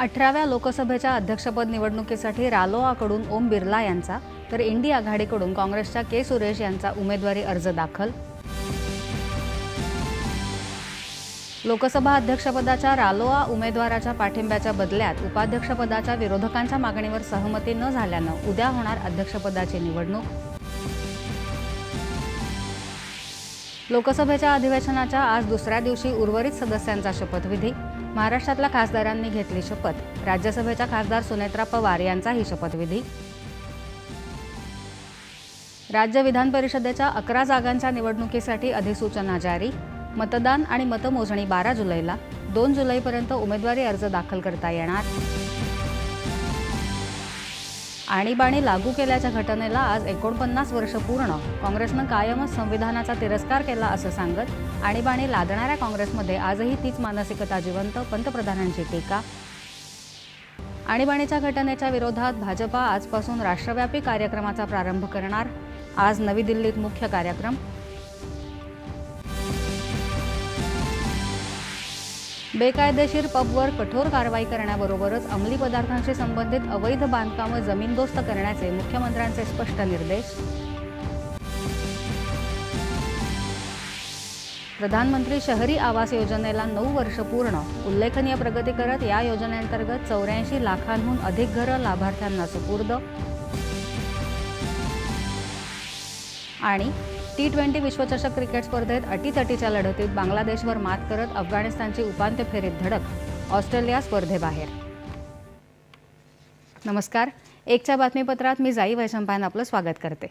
अठराव्या लोकसभेच्या अध्यक्षपद निवडणुकीसाठी रालोआकडून ओम बिर्ला यांचा तर इंडी आघाडीकडून काँग्रेसच्या के सुरेश यांचा उमेदवारी अर्ज दाखल. लोकसभा अध्यक्षपदाच्या रालोआ उमेदवाराच्या पाठिंब्याच्या बदल्यात उपाध्यक्षपदाच्या विरोधकांच्या मागणीवर सहमती न झाल्यानं उद्या होणार अध्यक्षपदाची निवडणूक. लोकसभेच्या अधिवेशनाच्या आज दुसऱ्या दिवशी उर्वरित सदस्यांचा शपथविधी. महाराष्ट्रातल्या खासदारांनी घेतली शपथ. राज्यसभेच्या खासदार सुनेत्रा पवार यांचाही शपथविधी. राज्य विधान परिषदेच्या अकरा जागांच्या निवडणुकीसाठी अधिसूचना जारी. मतदान आणि मतमोजणी बारा जुलैला. दोन जुलैपर्यंत उमेदवारी अर्ज दाखल करता येणार. आणीबाणी लागू केल्याच्या घटनेला आज एकोणपन्नास वर्ष पूर्ण. काँग्रेसनं कायमच संविधानाचा तिरस्कार केला असं सांगत आणीबाणी लादणाऱ्या काँग्रेसमध्ये आजही तीच मानसिकता जिवंत पंतप्रधानांची टीका. आणीबाणीच्या घटनेच्या विरोधात भाजपा आजपासून राष्ट्रव्यापी कार्यक्रमाचा प्रारंभ करणार. आज नवी दिल्लीत मुख्य कार्यक्रम बेकायदेशीर पबवर कठोर कारवाई करण्याबरोबरच अंमली पदार्थांशी संबंधित अवैध बांधकामं जमीनदोस्त करण्याचे मुख्यमंत्र्यांचे स्पष्ट निर्देश. प्रधानमंत्री शहरी आवास योजनेला नऊ वर्ष पूर्ण. उल्लेखनीय प्रगती करत या योजनेअंतर्गत चौऱ्याऐंशी लाखांहून अधिक घरं लाभार्थ्यांना सुपूर्द. आणि टी ट्वेंटी विश्वचषक क्रिकेट स्पर्धेत अटीतटीच्या लढतीत बांगलादेशवर मात करत अफगाणिस्तानची उपांत्य फेरीत धडक ऑस्ट्रेलिया स्पर्धेबाहेर. नमस्कार. एकच्या बातमीपत्रात मी जाई वैशंपायन आपलं स्वागत करते.